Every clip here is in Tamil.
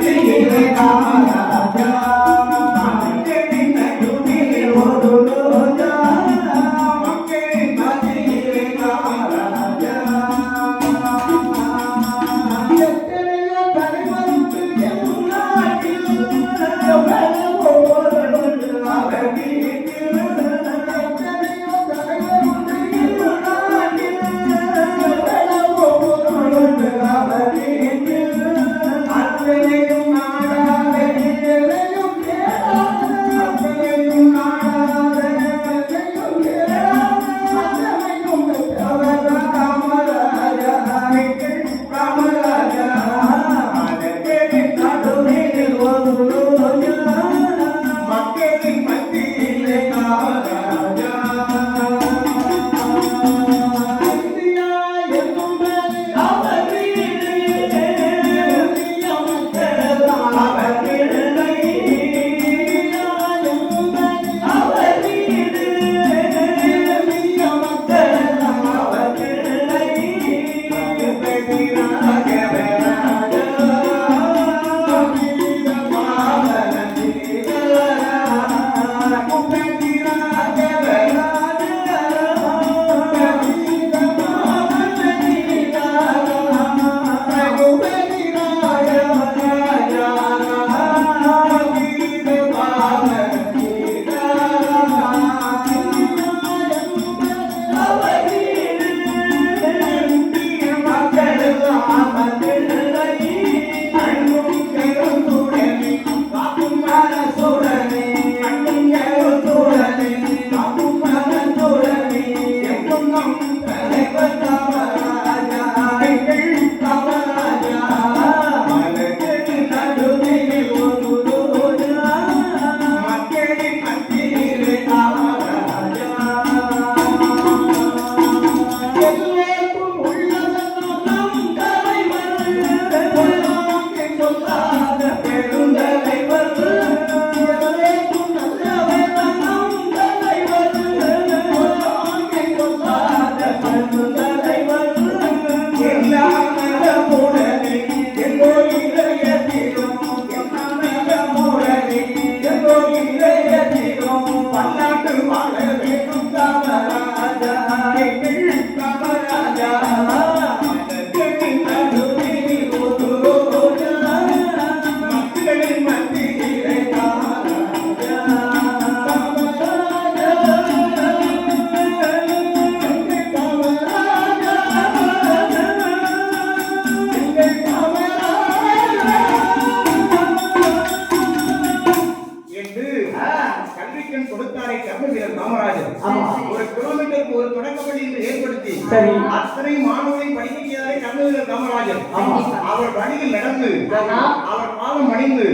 காத்திருக்காமல் 사랑을 அமர்ந்திருந்த ராஜா ராஜா மையத்தை இன்று ஏற்படுத்தி சரி. அத்தனை மாணவரை படிக்கிறாரே கண்ணவீரர் காமராஜர். அவர் வழியில் நடந்து அவர் பாலம் அணிந்து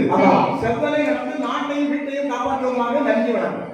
செவ்வலை நடந்து நாட்டையும் வீட்டையும் காப்பாற்றுவதாக நன்றி வணக்கம்